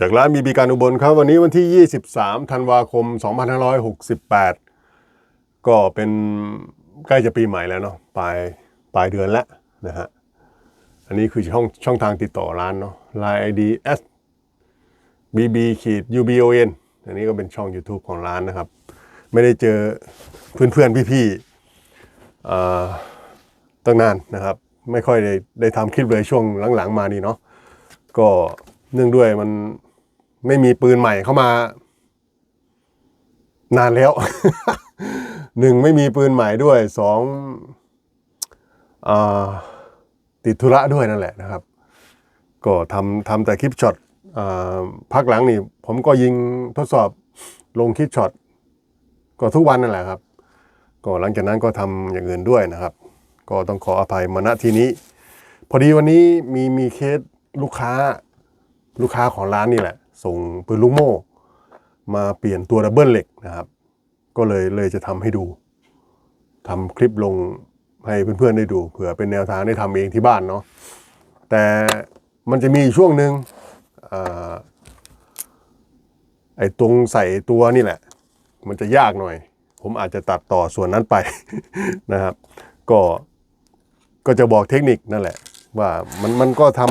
จากร้านบีบีการอุบลครับวันนี้วันที่ 23 ธันวาคม 2568 ก็เป็นใกล้จะปีใหม่แล้วเนาะปลายปลายเดือนแล้วนะฮะ อันนี้คือช่องช่องทางติดต่อร้านเนาะ Line ID S BB ขีด UBON อันนี้ก็เป็นช่อง YouTube ของร้านนะครับ ไม่ได้เจอเพื่อนๆพี่ๆเอ่อตั้งนานนะครับ ไม่ค่อยได้ได้ทำคลิปเลยช่วงหลังๆ มานี่เนาะก็ เนื่องด้วยมันไม่มีปืนใหม่เข้ามา นานแล้วหนึ่งไม่มีปืนใหม่ด้วยสองอติดธุระด้วยนั่นแหละนะครับ ก็ทำทำแต่คลิปช็อตอพักหลังนี่ ผมก็ยิงทดสอบลงคลิปช็อตก็ทุกวันนั่นแหละครับ ก็หลังจากนั้นก็ทำอย่างอื่นด้วยนะครับ ก็ต้องขออภัยมาณที่นี้ พอดีวันนี้มีมีเคสลูกค้า ลูกค้าของร้านนี่แหละ ส่งปืนลูกโม่ มาเปลี่ยนตัวดับเบิลเหล็กนะครับ ก็เลยเลยจะทำให้ดูทำคลิปลงให้เพื่อนๆได้ดูเผื่อเป็นแนวทางได้ทำเองที่บ้านเนาะแต่มันจะมีช่วงหนึ่งอไอ้ตรงใส่ตัวนี่แหละ มันจะยากหน่อย ผมอาจจะตัดต่อส่วนนั้นไปนะครับ ก็ก็จะบอกเทคนิคนั่นแหละ ว่ามันมันก็ท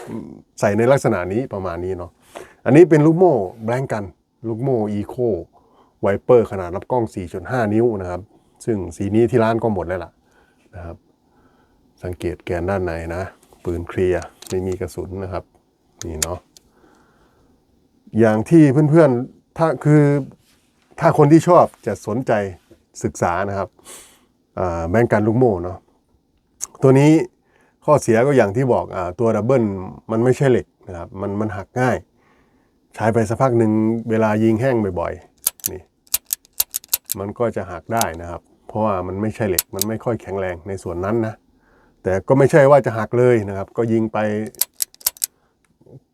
ำใส่ในลักษณะนี้ประมาณนี้เนาะอันนี้เป็นลูกโม่แบงกัน ลูกโม่อีโคไวเปอร์ขนาดรับกล้อง 4.5 นิ้วนะครับ ซึ่งสีนี้ที่ร้านก็หมดแล้วล่ะนะครับ สังเกตแกนด้านในนะ ปืนเคลียร์ไม่มีกระสุนนะครับ นี่เนาะอย่างที่เพื่อนๆถ้าคือถ้าคนที่ชอบจะสนใจศึกษานะครับแบงกันลูกโม่เนาะตัวนี้ ข้อเสียก็อย่างที่บอกอตัวดับเบิลมันไม่ใช่เหล็กนะครับมันมันหักง่าย ใช้ไปสักพักหนึ่งเวลายิงแห้งบ่อยๆนี่มันก็จะหักได้นะครับ เพราะว่ามันไม่ใช่เหล็กมันไม่ค่อยแข็งแรงในส่วนนั้นนะแต่ก็ไม่ใช่ว่าจะหักเลยนะครับ ก็ยิงไป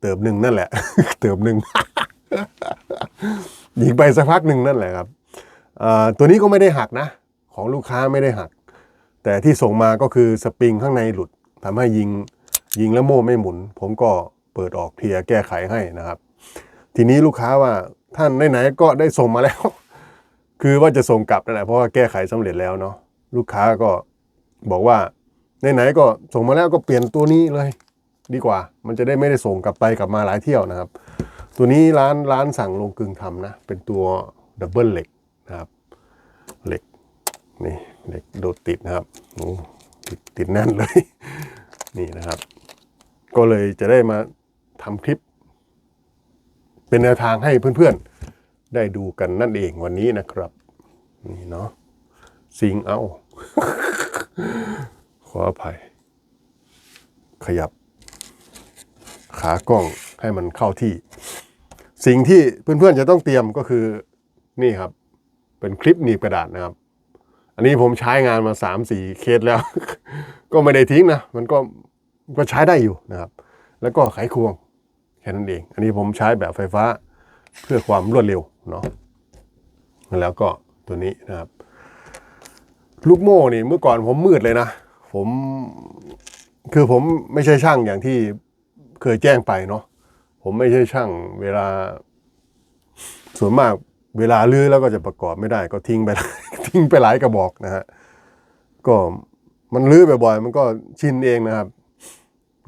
เติบหนึ่งนั่นแหละ เติบหนึ่งยิงไปสักพักหนึ่งนั่นแหละครับตัวนี้ก็ไม่ได้หักนะ ของลูกค้าไม่ได้หัก แต่ที่ส่งมาก็คือสปริงข้างในหลุด ทำให้ยิงยิงแล้วโม่ไม่หมุน ผมก็เปิดออกเคลียแก้ไขให้นะครับ ทีนี้ลูกค้าว่าท่านไหนๆก็ได้ส่งมาแล้ว คือว่าจะส่งกลับนั่นแหละเพราะว่าแก้ไขสำเร็จแล้วเนาะลูกค้าก็บอกว่าไหนๆก็ส่งมาแล้วก็เปลี่ยนตัวนี้เลย ดีกว่า มันจะได้ไม่ได้ส่งกลับไปกลับมาหลายเที่ยวนะครับ ตัวนี้ร้านร้านสั่งลงกึ่งทำนะ เป็นตัวดับเบิลเหล็กนะครับเหล็กนี่เหล็กโดดติดนะครับโอ้ติดแน่นเลย นี่นะครับ ก็เลยจะได้มาทำคลิป เป็นแนวทางให้เพื่อนๆ ได้ดูกันนั่นเองวันนี้นะครับ นี่เนาะซิงเอา ขออภัย ขยับ ขากล้องให้มันเข้าที่ สิ่งที่เพื่อนๆจะต้องเตรียมก็คือนี่ครับ เป็นคลิปหนีบกระดาษนะครับ อันนี้ผมใช้งานมาสามสี่เคสแล้ว ก็ไม่ได้ทิ้งนะ มันก็ ก็ใช้ได้อยู่นะครับ แล้วก็ไขควงแค่นั้นเอง อันนี้ผมใช้แบบไฟฟ้าเพื่อความรวดเร็วเนาะแล้วก็ตัวนี้นะครับ ลูกโม่นี่เมื่อก่อนผมมืดเลยนะ ผมคือผมไม่ใช่ช่างอย่างที่เคยแจ้งไปเนาะผมไม่ใช่ช่างเวลา ส่วนมากเวลาลื้อแล้วก็จะประกอบไม่ได้ ก็ทิ้งไปทิ้งไปหลายกระบอกนะฮะก็มันลื้อบ่อยๆมันก็ชินเองนะครับ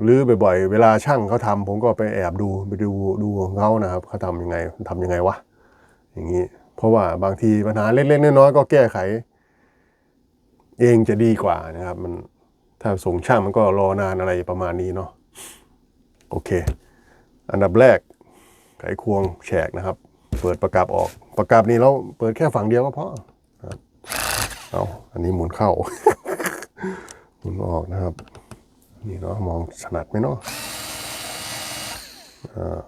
ลื้อบ่อยๆ เวลาช่างเขาทำผมก็ไปแอบดูไปดูดูของเขานะครับเขาทำยังไงทำยังไงวะอย่างนี้ เพราะว่าบางทีปัญหาเล็กๆน้อยๆก็แก้ไข เองจะดีกว่านะครับ มันถ้าส่งช่างมันก็รอนานอะไรประมาณนี้เนาะโอเค อันดับแรกไขควงแฉกนะครับ เปิดประกับออก ประกับนี่เราเปิดแค่ฝั่งเดียวก็พอเอาอันนี้หมุนเข้าหมุนออกนะครับ นี่เนาะมองถนัดไหมเนาะอ่า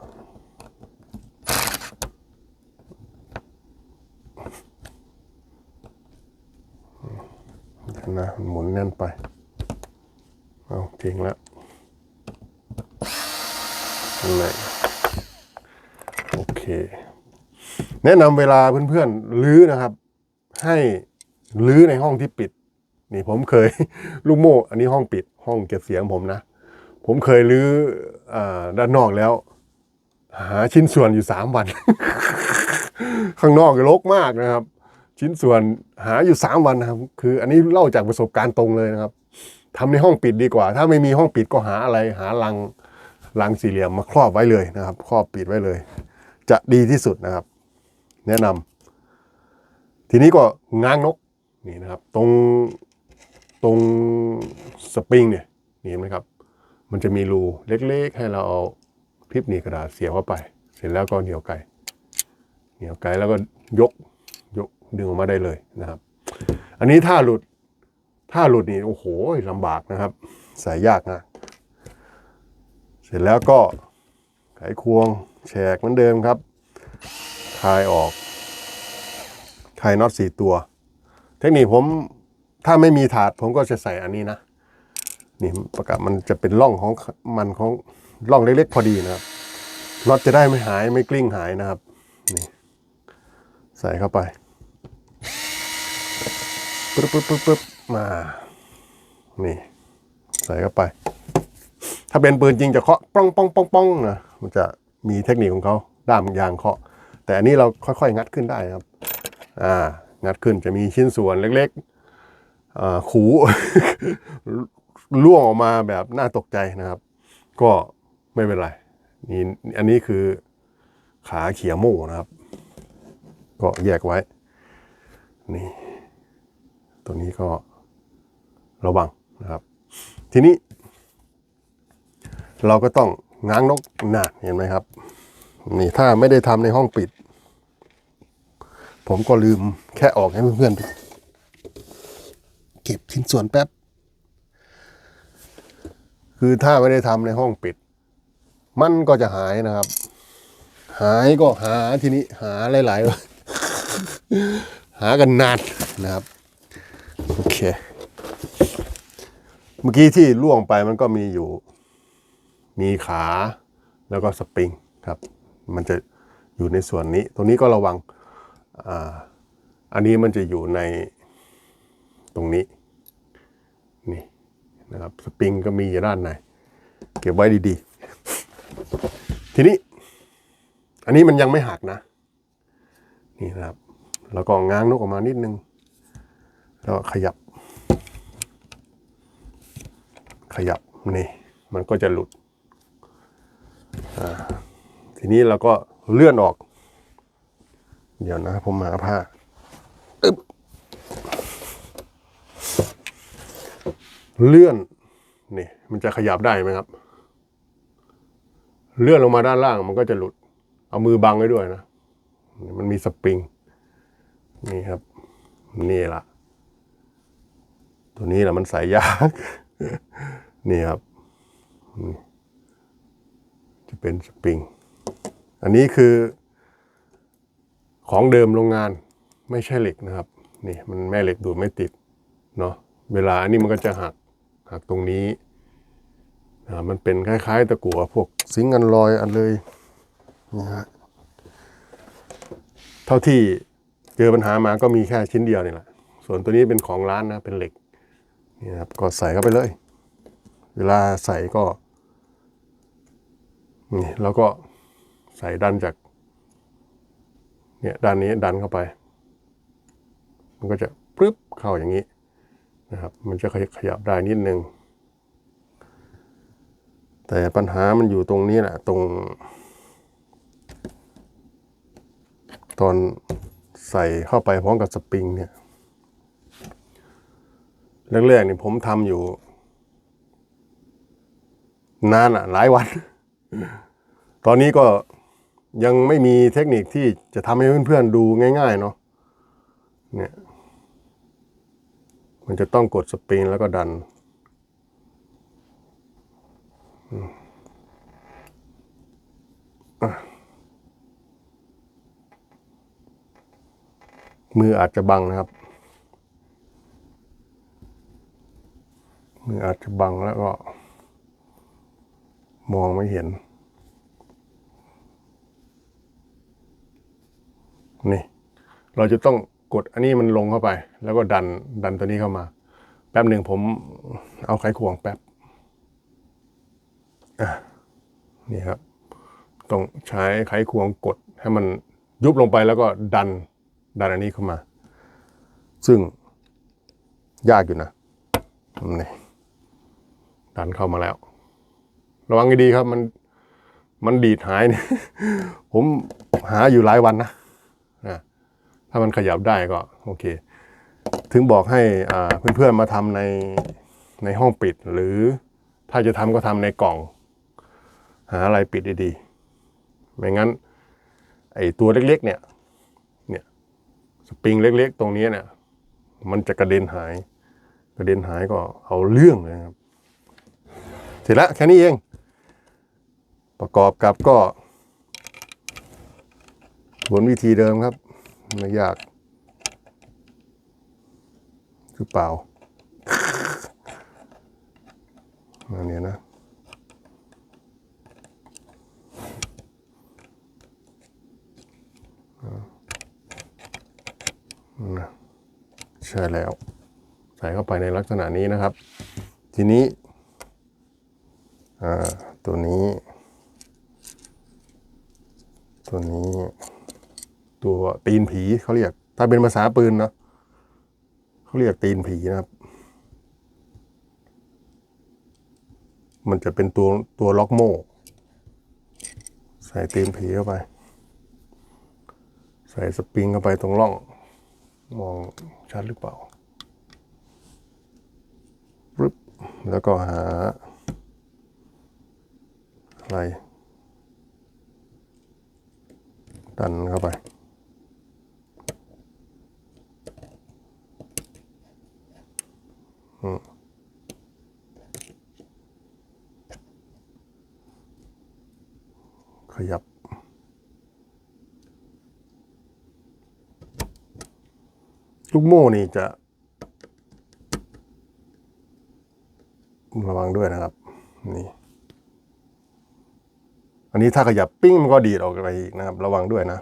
เดี๋ยวนะมันหมุนแน่นไป เอาเก่งแล้วนั่นแหละโอเค แนะนำเวลาเพื่อนๆ ลื้อนะครับ ให้ลื้อในห้องที่ปิด นี่ผมเคยลูกโม่ อันนี้ห้องปิดห้องเก็บเสียงผมนะ ผมเคยลื้ออด้านนอกแล้ว หาชิ้นส่วนอยู่สามวัน ข้างนอกรกมากนะครับ ชิ้นส่วนหาอยู่สามวันนะครับ คืออันนี้เล่าจากประสบการณ์ตรงเลยนะครับทำในห้องปิดดีกว่า ถ้าไม่มีห้องปิดก็หาอะไรหาลังลังสี่เหลี่ยมมาครอบไว้เลยนะครับ ครอบปิดไว้เลย จะดีที่สุดนะครับ แนะนำทีนี้ก็ง้างนกนี่นะครับ ตรง ตรงสปริงเนี่ยนี่เห็นไหมครับ มันจะมีรูเล็กๆ ให้เราเอาคลิปหนีกระดาษเสียบเข้าไป เสร็จแล้วก็เหนียวไกเหนียวไกแล้วก็ยกยกดึงออกมาได้เลยนะครับ อันนี้ถ้าหลุดถ้าหลุดนี่โอ้โหลำบากนะครับใส่ยากนะเสร็จแล้วก็ไขควงแฉกเหมือนเดิมครับคลายออกคลายน็อตสี่ตัว เทคนิคผม ถ้าไม่มีถาดผมก็จะใส่อันนี้นะนี่ประกาศมันจะเป็นร่องของมันของร่องเล็กๆพอดีนะครับน็อตจะได้ไม่หายไม่กลิ้งหายนะครับนี่ใส่เข้าไปปึ๊บปึ๊บปึ๊บปึ๊บมานี่ใส่เข้าไป ถ้าเป็นปืนจริงจะเคาะป้องป้องป้องป้องนะมันจะมีเทคนิคของเขาด้ามยางเคาะ แต่อันนี้เราค่อยๆ งัดขึ้นได้ครับ อ่า งัดขึ้นจะมีชิ้นส่วนเล็กๆ ขูล่วงออกมาแบบน่าตกใจนะครับ ก็ไม่เป็นไรนี่อันนี้คือขาเขียโม่นะครับ ก็แยกไว้ นี่ ตัวนี้ก็ระวังนะครับ ทีนี้ เราก็ต้องง้างนกหนาเห็นไหมครับ นี่ถ้าไม่ได้ทำในห้องปิด ผมก็ลืมแค่ออกให้เพื่อนๆ เก็บชิ้นส่วนแป๊บ คือถ้าไม่ได้ทำในห้องปิด มันก็จะหายนะครับ หายก็หาทีนี้หาหลายๆ หากันนานนะครับ โอเค เมื่อกี้ที่ล่วงไปมันก็มีอยู่ มีขาแล้วก็สปริงครับ มันจะอยู่ในส่วนนี้ ตรงนี้ก็ระวังอ่าอันนี้มันจะอยู่ใน ตรงนี้นี่นะครับสปริงก็มีอยู่ด้านในเก็บไว้ดีๆ ทีนี้ อันนี้มันยังไม่หักนะ นี่นะครับ แล้วก็ง้างนกออกมานิดนึง แล้วขยับ ขยับนี่ มันก็จะหลุดทีนี้เราก็เลื่อนออก เดี๋ยวนะ ผมหาผ้าอึ๊บ เลื่อนนี่มันจะขยับได้ไหมครับ เลื่อนลงมาด้านล่างมันก็จะหลุด เอามือบังไว้ด้วยนะ มันมีสปริง นี่ครับ นี่ละตัวนี้แหละมันใส่ยาก นี่ครับ จะเป็นสปริง อันนี้คือของเดิมโรงงานไม่ใช่เหล็กนะครับ นี่มันแม่เหล็กดูดไม่ติดเนาะเวลาอันนี้มันก็จะหัก หักตรงนี้มันเป็นคล้ายๆ ตะกั่วพวกซิงค์อันลอยอันเลยนี่ฮะเท่าที่เจอปัญหามาก็มีแค่ชิ้นเดียวนี่แหละ ส่วนตัวนี้เป็นของร้านนะ เป็นเหล็กนี่ครับก็ใส่เข้าไปเลย เวลาใส่ก็นี่แล้วก็ใส่ดันจาก เนี่ยด้านนี้ดันเข้าไป มันก็จะปึ๊บเข้าอย่างนี้ นะครับ มันจะขยับได้นิดนึง แต่ปัญหามันอยู่ตรงนี้แหละ ตรง ตอนใส่เข้าไปพร้อมกับสปริงเนี่ยแรกๆนี่ผมทำอยู่ นานอะหลายวัน ตอนนี้ก็ยังไม่มีเทคนิคที่จะทำให้เพื่อนๆดูง่าย ๆ เนาะเนี่ย มันจะต้องกดสปริงแล้วก็ดัน มืออาจจะบังนะครับ มืออาจจะบังแล้วก็ มองไม่เห็น นี่ เราจะต้อง กดอันนี้มันลงเข้าไป แล้วก็ดันดันตัวนี้เข้ามา แป๊บหนึ่งผมเอาไขควงแป๊บนี่ครับต้องใช้ไขควงกดให้มันยุบลงไปแล้วก็ดันดันอันนี้เข้ามา ซึ่งยากอยู่นะนี่ดันเข้ามาแล้ว ระวังให้ดีครับมันมันดีดหายเนี่ยผมหาอยู่หลายวันนะ ถ้ามันขยับได้ก็โอเค ถึงบอกให้เพื่อนๆมาทำในในห้องปิด หรือถ้าจะทำก็ทำในกล่อง หาอะไรปิดดีๆ ไม่งั้นไอ้ตัวเล็กๆเนี่ยเนี่ยสปริงเล็กๆ ตรงนี้เนี่ยมันจะกระเด็นหาย กระเด็นหายก็เอาเรื่องเลยครับ เสร็จแล้วแค่นี้เอง ประกอบกับก็วนวิธีเดิมครับ ไม่ยากหรือเปล่าอันนี้นะใช่แล้ว ใส่เข้าไปในลักษณะนี้นะครับ ทีนี้ตัวนี้ ตัวนี้ ตัวตีนผีเขาเรียก ถ้าเป็นภาษาปืนเนาะเขาเรียกตีนผีนะครับ มันจะเป็นตัวตัวล็อกโม่ ใส่ตีนผีเข้าไป ใส่สปริงเข้าไปตรงร่อง มองชัดหรือเปล่าปึ๊บแล้วก็หา อะไร ดันเข้าไป อืมขยับ ลู กโม่นี่จะ ระวังด้วยนะครับ นี่ อันนี้ถ้าขยับปิ้งมันก็ดีดออกไปอีกนะครับ ระวังด้วยนะ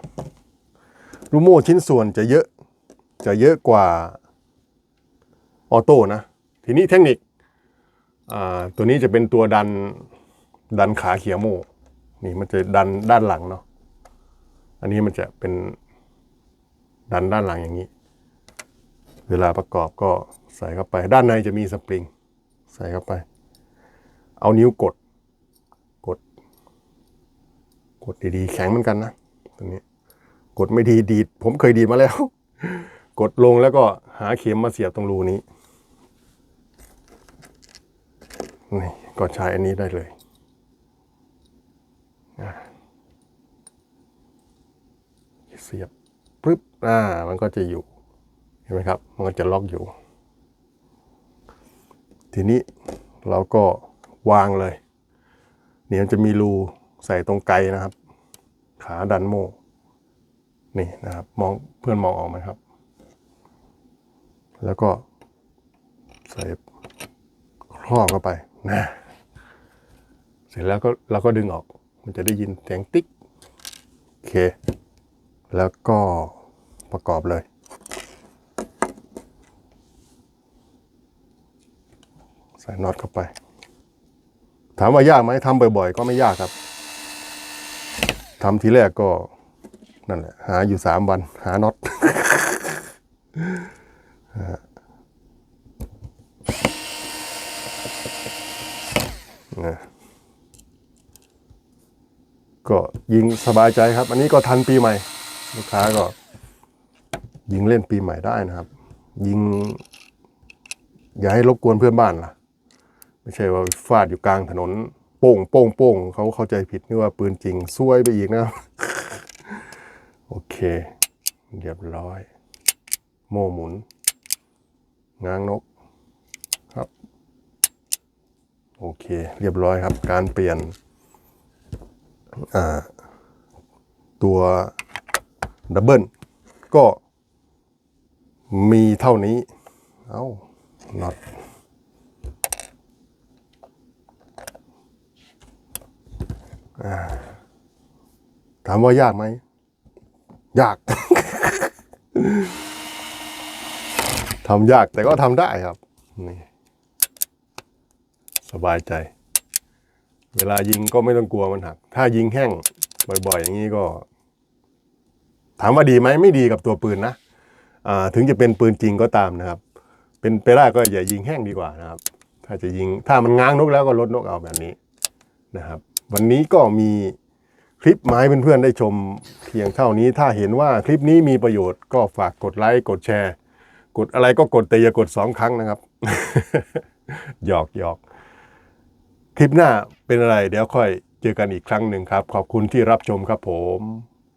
ลูกโม่ชิ้นส่วนจะเยอะ จะเยอะกว่าออโต้นะ ทีนี้เทคนิค ตัวนี้จะเป็นตัวดันดันขาเขียวโม่นี่มันจะดันด้านหลังเนาะ อันนี้มันจะเป็นดันด้านหลังอย่างนี้ เวลาประกอบก็ใส่เข้าไป ด้านในจะมีสปริง ใส่เข้าไป เอานิ้วกด กด กดดีๆ แข็งเหมือนกันนะตรงนี้ กดไม่ดีดีด ผมเคยดีมาแล้ว กดลงแล้วก็หาเข็มมาเสียบตรงรูนี้นี่ก็ใช้อันนี้ได้เลยเสียบปึ๊บอ่า มันก็จะอยู่ เห็นไหมครับ มันก็จะล็อกอยู่ ทีนี้เราก็วางเลย เนี่ยมันจะมีรูใส่ตรงไกลนะครับ ขาดันโม่นี่นะครับ มองเพื่อนมองออกไหมครับ แล้วก็ใส่ครอบเข้าไปนะเสร็จแล้วก็เราก็ดึงออก มันจะได้ยินเสียงติ๊กโอเค แล้วก็ประกอบเลย ใส่น็อตเข้าไป ถามว่ายากไหมทำบ่อย ๆ ก็ไม่ยากครับทำทีแรกก็นั่นแหละ หาอยู่สามวัน หาน็อตก็ยิงสบายใจครับ อันนี้ก็ทันปีใหม่ ลูกค้าก็ ยิงเล่นปีใหม่ได้นะครับ ยิง อย่าให้รบกวนเพื่อนบ้านล่ะ ไม่ใช่ว่าฟาดอยู่กลางถนน โป้งโป้งโป้งเขาเข้าใจผิดนึกว่าปืนจริงซวยไปอีกนะโอเค เรียบร้อย โม่หมุน ง้างนกครับ โอเค เรียบร้อยครับ การเปลี่ยนตัวดับเบิลก็มีเท่านี้ เอา้าน็อตอ่า ถามว่ายากไหม ยาก ทำยากแต่ก็ทำได้ครับ นี่ สบายใจ เวลายิงก็ไม่ต้องกลัวมันหัก ถ้ายิงแห้งบ่อย ๆ อย่างนี้ก็ ถามว่าดีไหมไม่ดีกับตัวปืนนะอ่าถึงจะเป็นปืนจริงก็ตามนะครับ เป็นไปได้ก็อย่ายิงแห้งดีกว่านะครับ ถ้าจะยิงถ้ามันง้างนกแล้วก็ลดนกเอาแบบนี้นะครับ วันนี้ก็มีคลิปมาให้เพื่อนๆได้ชมเพียงเท่านี้ ถ้าเห็นว่าคลิปนี้มีประโยชน์ก็ฝากกดไลค์กดแชร์ กดอะไรก็กดแต่อย่ากดสองครั้งนะครับ หยอกหยอกคลิปหน้าเป็นอะไรเดี๋ยวค่อยเจอกันอีกครั้งหนึ่งครับ ขอบคุณที่รับชมครับผม